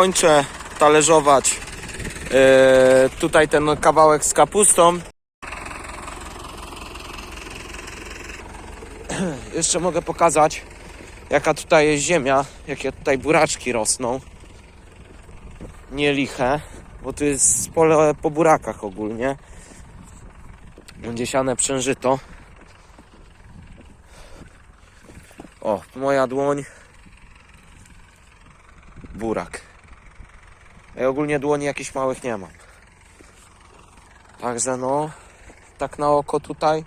kończę talerzować e, tutaj ten kawałek z kapustą. Jeszcze mogę pokazać, jaka tutaj jest ziemia, jakie tutaj buraczki rosną. Nie liche, bo tu jest pole po burakach ogólnie. Będzie siane przężyto. O, moja dłoń. Burak. Ja ogólnie dłoni jakichś małych nie mam. Także no, tak na oko tutaj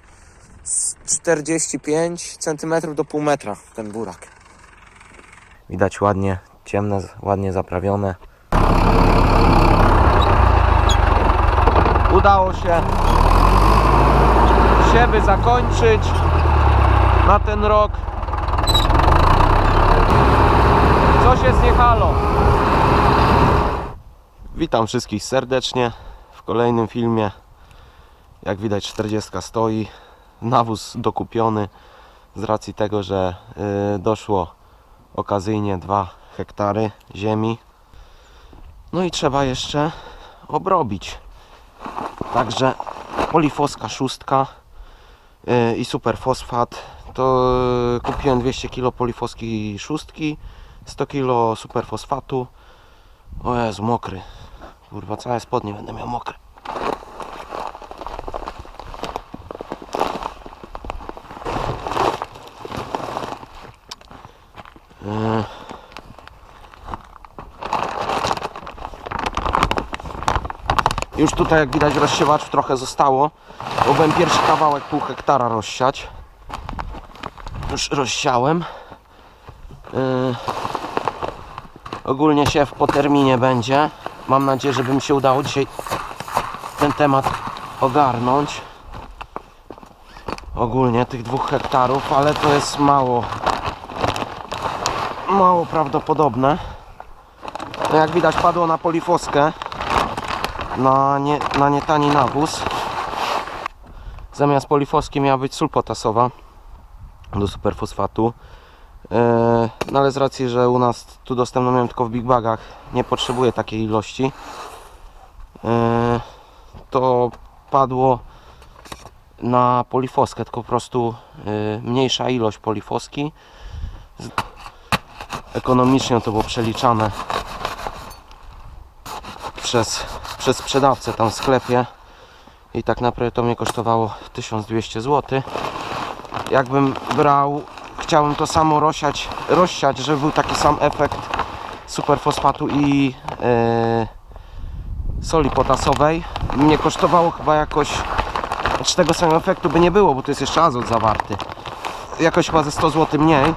z 45 cm do pół metra ten burak. Widać ładnie, ciemne, ładnie zaprawione. Udało się siewy zakończyć na ten rok. Coś jest nie halo. Witam wszystkich serdecznie w kolejnym filmie. Jak widać 40 stoi, nawóz dokupiony z racji tego, że y, doszło okazyjnie 2 hektary ziemi. No i trzeba jeszcze obrobić. Także polifoska szóstka y, i superfosfat. To y, kupiłem 200 kg polifoski szóstki, 100 kg superfosfatu. O Jezu, mokry. Kurwa, całe spodnie będę miał mokre. Yy. Już tutaj jak widać rozsiewaczów trochę zostało, bo byłem pierwszy kawałek pół hektara rozsiać. Już rozsiałem. Yy. Ogólnie siew po terminie będzie. Mam nadzieję, że by mi się udało dzisiaj ten temat ogarnąć. Ogólnie tych dwóch hektarów, ale to jest mało mało prawdopodobne. No jak widać padło na polifoskę na, nie, na nietani nawóz. Zamiast polifoski miała być sól potasowa do superfosfatu. Yy, no ale z racji, że u nas tu dostępną miałem tylko w big bagach, nie potrzebuję takiej ilości. Yy, to padło na polifoskę, tylko po prostu yy, mniejsza ilość polifoski. Ekonomicznie to było przeliczane przez, przez sprzedawcę tam w sklepie i tak naprawdę to mnie kosztowało 1200 zł. Jakbym brał chciałem to samo rozsiać, rozsiać, żeby był taki sam efekt superfosfatu i e, soli potasowej. Mnie kosztowało chyba jakoś, znaczy tego samego efektu by nie było, bo tu jest jeszcze azot zawarty. Jakoś chyba ze 100 zł mniej.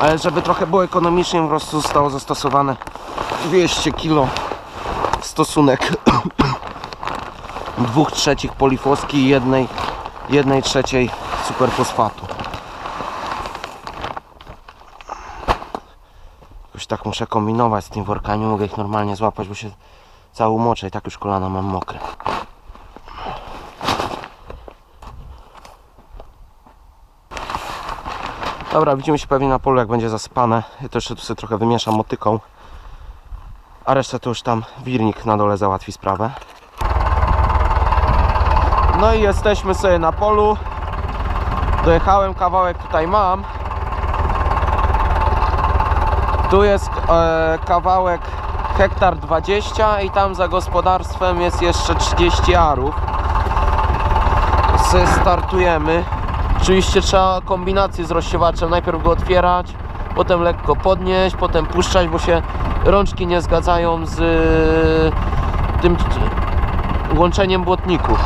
Ale żeby trochę było ekonomicznie, po prostu zostało zastosowane 200 kg stosunek dwóch trzecich polifoski i jednej jednej trzeciej superfosfatu. Jakoś tak muszę kombinować z tym workami, mogę ich normalnie złapać, bo się cały moczę i tak już kolana mam mokre. Dobra, widzimy się pewnie na polu jak będzie zasypane. Ja to jeszcze tu sobie trochę wymieszam motyką. A resztę to już tam wirnik na dole załatwi sprawę. No i jesteśmy sobie na polu. Dojechałem kawałek, tutaj mam. Tu jest e, kawałek hektar 20 i tam za gospodarstwem jest jeszcze 30 arów. Se startujemy. Oczywiście trzeba kombinację z rozsiewaczem. Najpierw go otwierać, potem lekko podnieść, potem puszczać, bo się rączki nie zgadzają z e, tym łączeniem błotników.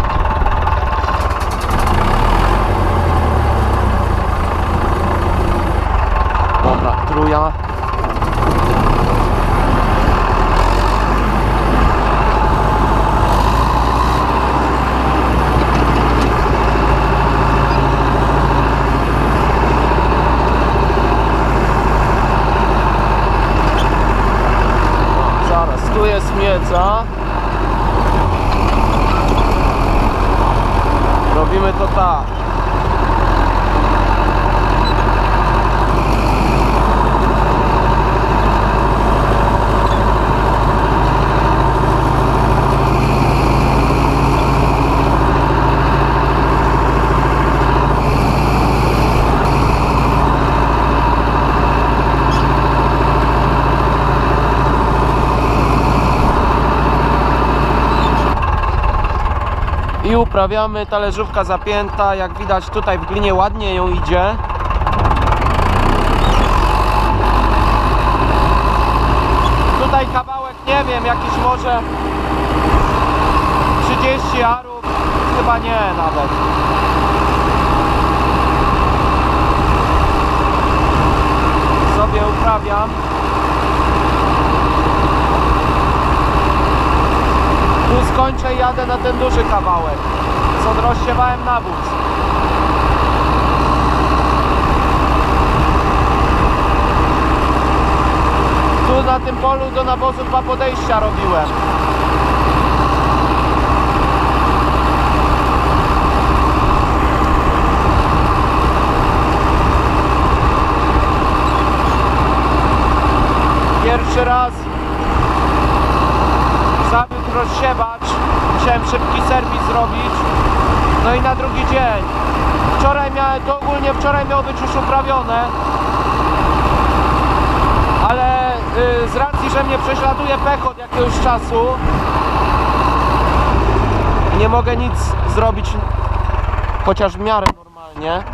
Dobra, truja. Zaraz, tu jest miedza. Robimy to tak. I uprawiamy, talerzówka zapięta, jak widać tutaj w glinie ładnie ją idzie. Tutaj kawałek, nie wiem, jakiś może 30 arów, chyba nie nawet. Sobie uprawiam. Tu skończę i jadę na ten duży kawałek. Co rozsiewałem nawóz. Tu na tym polu do nawozu dwa podejścia robiłem. Pierwszy raz zabił rozsiewacz. Musiałem szybki serwis zrobić. No i na drugi dzień. Wczoraj miałem, to ogólnie wczoraj miało być już uprawione. Ale y, z racji, że mnie prześladuje pech od jakiegoś czasu, nie mogę nic zrobić, chociaż w miarę normalnie.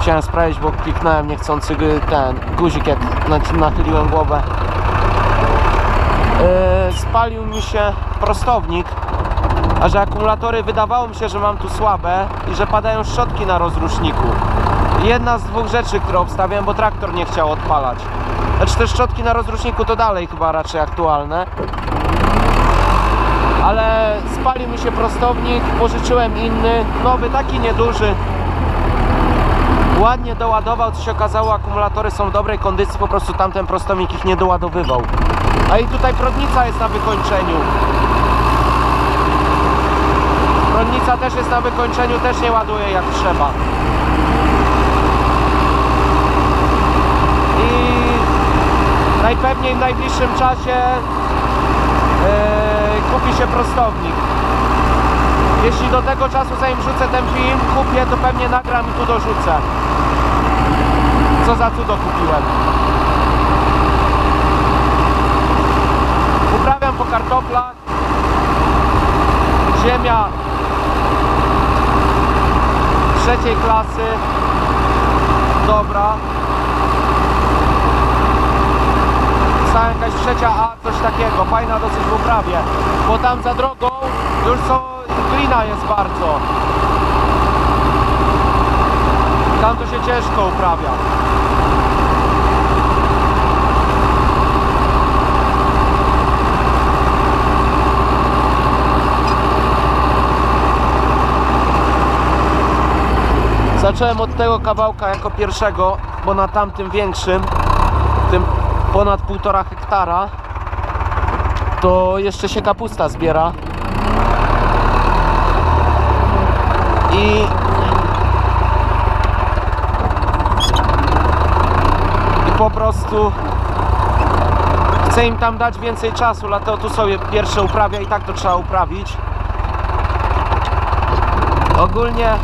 Chciałem sprawdzić, bo kliknąłem niechcący ten guzik, jak nachyliłem głowę. Yy, spalił mi się prostownik, a że akumulatory wydawało mi się, że mam tu słabe i że padają szczotki na rozruszniku. Jedna z dwóch rzeczy, które obstawiałem, bo traktor nie chciał odpalać. Znaczy te szczotki na rozruszniku to dalej chyba raczej aktualne. Ale spalił mi się prostownik, pożyczyłem inny, nowy, taki nieduży. Ładnie doładował, co się okazało, akumulatory są w dobrej kondycji, po prostu tamten prostownik ich nie doładowywał. A i tutaj prądnica jest na wykończeniu. Prądnica też jest na wykończeniu, też nie ładuje jak trzeba. I najpewniej w najbliższym czasie Eee, kupi się prostownik. Jeśli do tego czasu, zanim wrzucę ten film, kupię, to pewnie nagram i tu dorzucę. Co za cudo kupiłem. Uprawiam po kartoflach. Ziemia trzeciej klasy. Dobra. Została jakaś trzecia A, takiego, fajna dosyć w uprawie, bo tam za drogą już są, glina jest bardzo. Tam to się ciężko uprawia. Zacząłem od tego kawałka jako pierwszego, bo na tamtym większym, tym ponad 1,5 hektara, to jeszcze się kapusta zbiera. I po prostu chcę im tam dać więcej czasu, dlatego tu sobie pierwsze uprawia i tak to trzeba uprawić. Ogólnie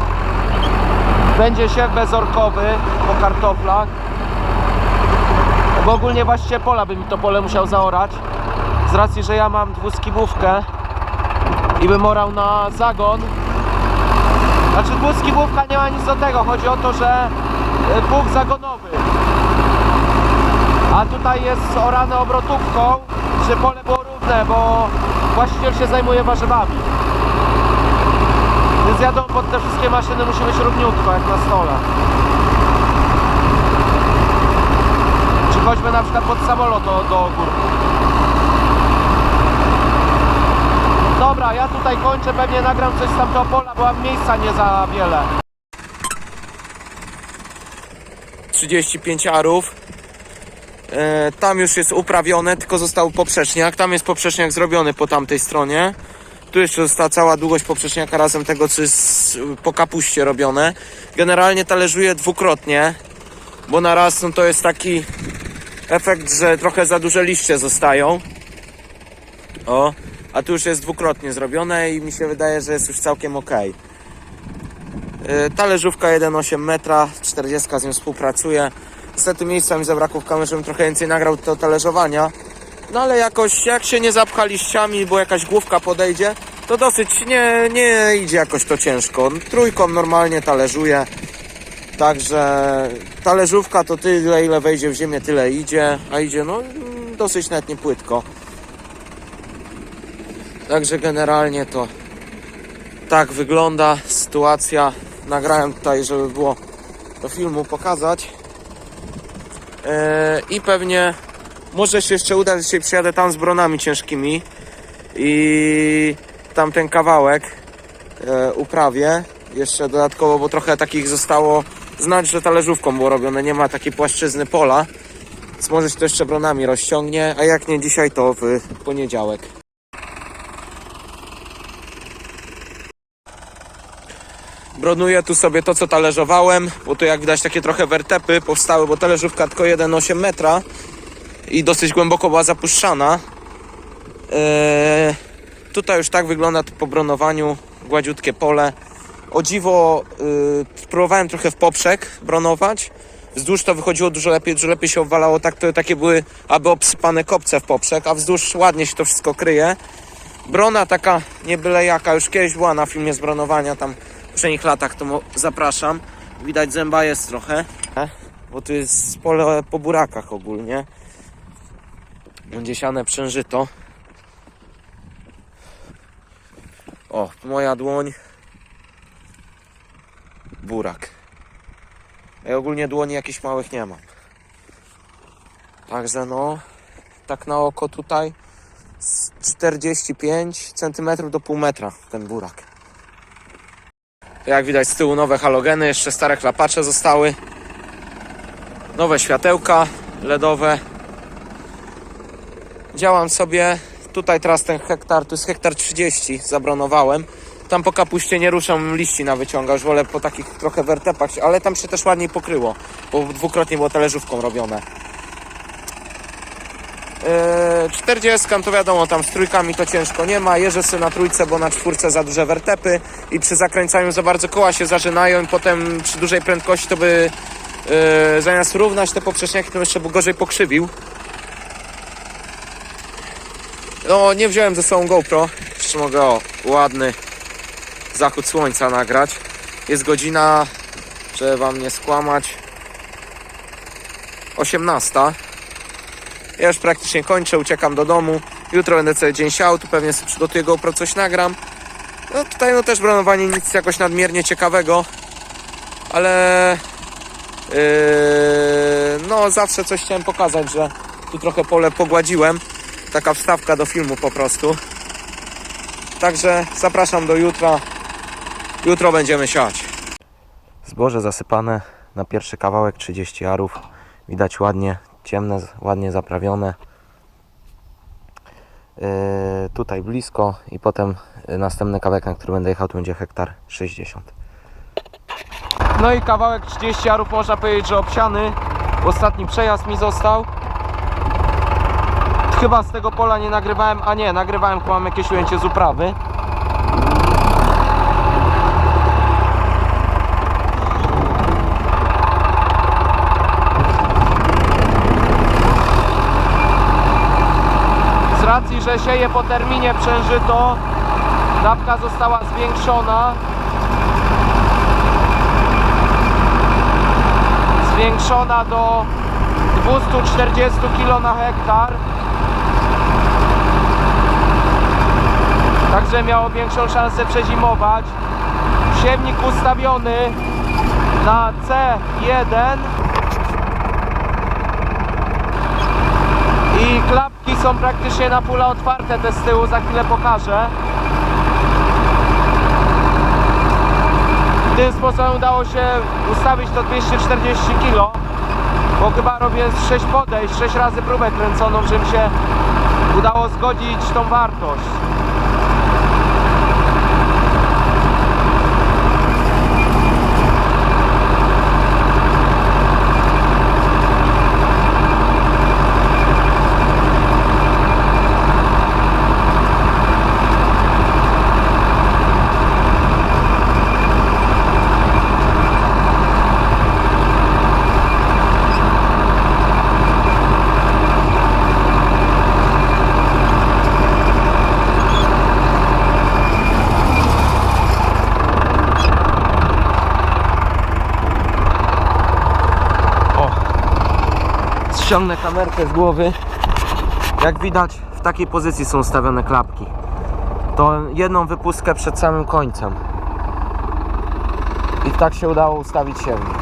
będzie siew bezorkowy po kartoflach. Bo ogólnie właściwie pola by mi to pole musiał zaorać. Z racji, że ja mam dwuskibówkę i bym orał na zagon. Znaczy dwuskibówka nie ma nic do tego. Chodzi o to, że y, pług zagonowy. A tutaj jest orane obrotówką, żeby pole było równe, bo właściciel się zajmuje warzywami. Więc wiadomo, pod te wszystkie maszyny musi być równiutko, jak na stole. Czy choćby na przykład pod samolot do, do gór. Dobra, ja tutaj kończę, pewnie nagram coś z tamtego pola, bo mam miejsca nie za wiele. 35 arów. E, tam już jest uprawione, tylko został poprzeczniak. Tam jest poprzeczniak zrobiony po tamtej stronie. Tu jeszcze została cała długość poprzeczniaka razem tego, co jest po kapuście robione. Generalnie talerzuje dwukrotnie, bo na raz no, to jest taki efekt, że trochę za duże liście zostają. O, a tu już jest dwukrotnie zrobione i mi się wydaje, że jest już całkiem ok. Talerzówka 1,8 metra, 40 z nią współpracuje. Niestety miejsca mi zabrakło w kamerze, żebym trochę więcej nagrał do talerzowania. No ale jakoś, jak się nie zapcha liściami, bo jakaś główka podejdzie, to dosyć nie, nie idzie jakoś to ciężko. Trójką normalnie talerzuje. Także talerzówka to tyle, ile wejdzie w ziemię, tyle idzie, a idzie no mm, dosyć nawet nie płytko. Także generalnie to tak wygląda sytuacja. Nagrałem tutaj, żeby było do filmu pokazać. Eee, I pewnie może się jeszcze uda, że dzisiaj przyjadę tam z bronami ciężkimi i tamten kawałek e, uprawię jeszcze dodatkowo, bo trochę takich zostało znać, że talerzówką było robione, nie ma takiej płaszczyzny pola, więc może się to jeszcze bronami rozciągnie, a jak nie dzisiaj, to w poniedziałek. Bronuję tu sobie to, co talerzowałem, bo tu jak widać takie trochę wertepy powstały, bo talerzówka tylko 1,8 metra i dosyć głęboko była zapuszczana. Eee, tutaj już tak wygląda po bronowaniu, gładziutkie pole. O dziwo yy, próbowałem trochę w poprzek bronować. Wzdłuż to wychodziło dużo lepiej, dużo lepiej się obwalało. Tak, to takie były aby obsypane kopce w poprzek, a wzdłuż ładnie się to wszystko kryje. Brona taka nie byle jaka, już kiedyś była na filmie z bronowania, tam poprzednich latach to zapraszam. Widać zęba jest trochę, bo tu jest pole po burakach ogólnie. Będzie siane przężyto. O, moja dłoń. Burak. Ja ogólnie dłoni jakichś małych nie mam. Także no, tak na oko tutaj z 45 cm do pół metra ten burak. Jak widać z tyłu nowe halogeny, jeszcze stare chlapacze zostały. Nowe światełka LEDowe. Działam sobie. Tutaj teraz ten hektar, tu jest hektar 30, zabronowałem. Tam po kapuście nie ruszam liści na wyciąga, wolę po takich trochę wertepach, ale tam się też ładniej pokryło, bo dwukrotnie było talerzówką robione. Yy, 40 to wiadomo, tam z trójkami to ciężko nie ma. Sobie na trójce, bo na czwórce za duże wertepy i przy zakręcaniu za bardzo koła się zażynają i potem przy dużej prędkości to by yy, zamiast równać te poprzeczniaki, to jeszcze by gorzej pokrzywił. No, nie wziąłem ze sobą GoPro. Jeszcze mogę o, ładny zachód słońca nagrać. Jest godzina, żeby wam nie skłamać, 18. Ja już praktycznie kończę, uciekam do domu. Jutro będę cały dzień siał, tu pewnie sobie przygotuję GoPro, coś nagram. No tutaj no też bronowanie nic jakoś nadmiernie ciekawego, ale yy, no zawsze coś chciałem pokazać, że tu trochę pole pogładziłem. Taka wstawka do filmu po prostu. Także zapraszam do jutra. Jutro będziemy siać. Zboże zasypane na pierwszy kawałek 30 arów. Widać ładnie, ciemne, ładnie zaprawione. Yy, tutaj blisko i potem yy, następny kawałek, na który będę jechał, to będzie hektar 60. No i kawałek 30 arów można powiedzieć, że obsiany. Ostatni przejazd mi został. Chyba z tego pola nie nagrywałem, a nie, nagrywałem, chyba mam jakieś ujęcie z uprawy. Z racji, że sieje po terminie przężyto, dawka została zwiększona. Zwiększona do 240 kg na hektar. Także miało większą szansę przezimować. Siewnik ustawiony na C1 i klapki są praktycznie na pula otwarte, te z tyłu za chwilę pokażę. Tym sposobem udało się ustawić to 240 kg, bo chyba robię z 6 podejść, 6 razy próbę kręconą, żebym się udało zgodzić tą wartość. Ściągnę kamerkę z głowy. Jak widać, w takiej pozycji są ustawione klapki. To jedną wypustkę przed samym końcem. I tak się udało ustawić siewnik.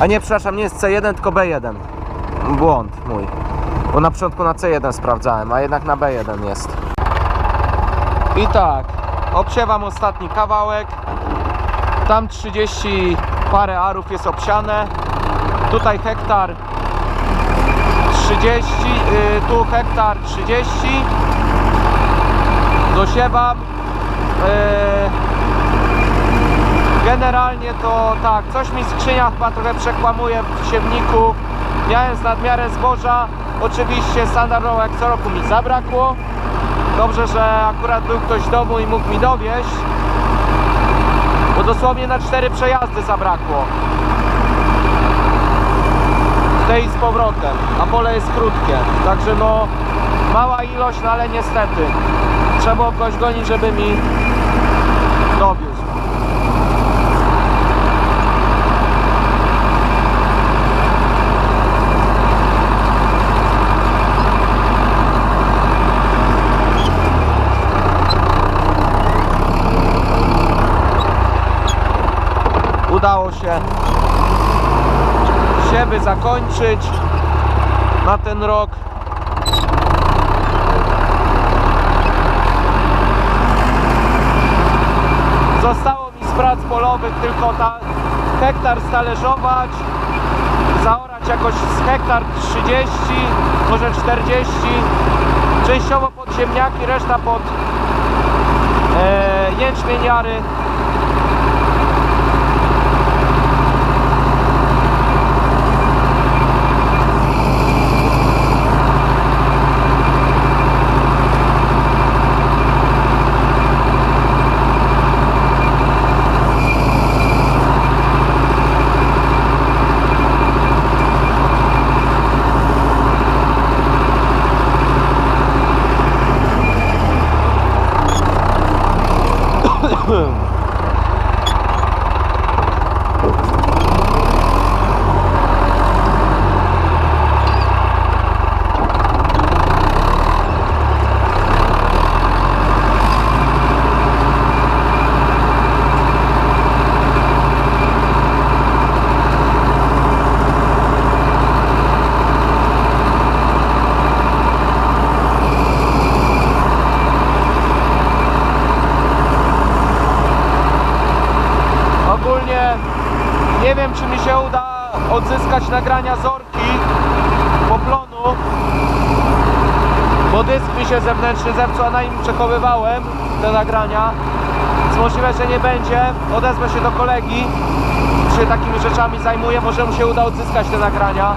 A nie, przepraszam, nie jest C1, tylko B1. Błąd mój. Bo na początku na C1 sprawdzałem, a jednak na B1 jest. I tak, obsiewam ostatni kawałek. Tam 30 parę arów jest obsiane. Tutaj hektar 30, y, tu hektar 30. Dosiewam. Y, Generalnie to tak, coś mi skrzynia chyba trochę przekłamuje w siewniku. Miałem z nadmiarę zboża. Oczywiście standardowo jak co roku mi zabrakło. Dobrze, że akurat był ktoś w domu i mógł mi dowieść. Bo dosłownie na cztery przejazdy zabrakło. Tej z powrotem. A pole jest krótkie. Także no mała ilość, no ale niestety. Trzeba kogoś gonić, żeby mi dowiózł. udało się siewy zakończyć na ten rok. Zostało mi z prac polowych tylko ta hektar stalerzować, zaorać jakoś z hektar 30, może 40, częściowo pod ziemniaki, reszta pod e, jęczmieniary. Ogólnie nie wiem czy mi się uda odzyskać nagrania zorki poplonu bo dysk mi się zewnętrzny a na nim przechowywałem te nagrania. Więc możliwe, że nie będzie. Odezwę się do kolegi. Się takimi rzeczami zajmuje, może mu się uda odzyskać te nagrania.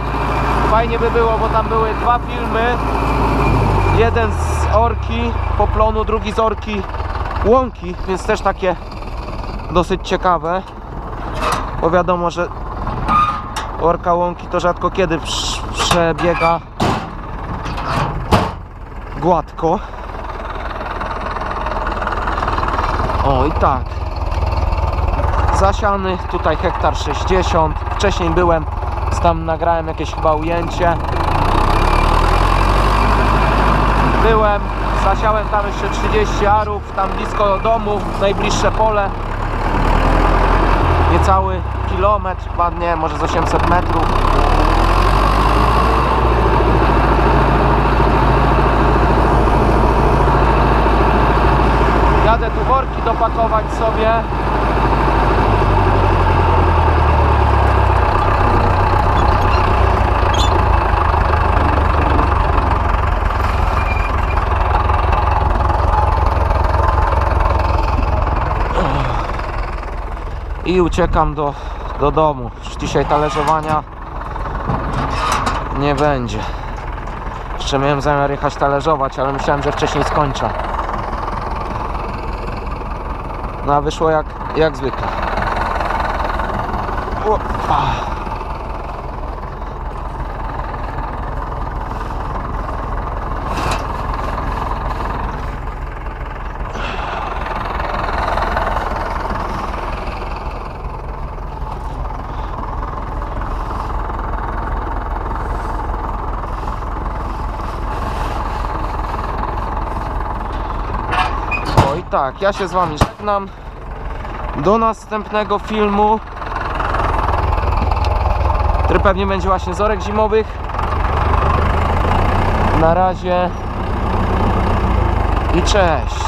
Fajnie by było, bo tam były dwa filmy. Jeden z orki poplonu, drugi z orki łąki, więc też takie dosyć ciekawe. Bo wiadomo, że orka łąki to rzadko kiedy prz- przebiega gładko. O i tak. Zasiany, tutaj hektar 60 wcześniej byłem, tam nagrałem jakieś chyba ujęcie. Byłem, zasiałem tam jeszcze 30 arów, tam blisko domu, najbliższe pole. Niecały kilometr, chyba nie, może z 800 metrów. Jadę tu worki dopakować sobie. i uciekam do, do domu. Już dzisiaj talerzowania nie będzie. Jeszcze miałem zamiar jechać talerzować, ale myślałem, że wcześniej skończę. No a wyszło jak, jak zwykle. Tak, ja się z wami żegnam. Do następnego filmu. Który pewnie będzie właśnie zorek zimowych. Na razie. I cześć.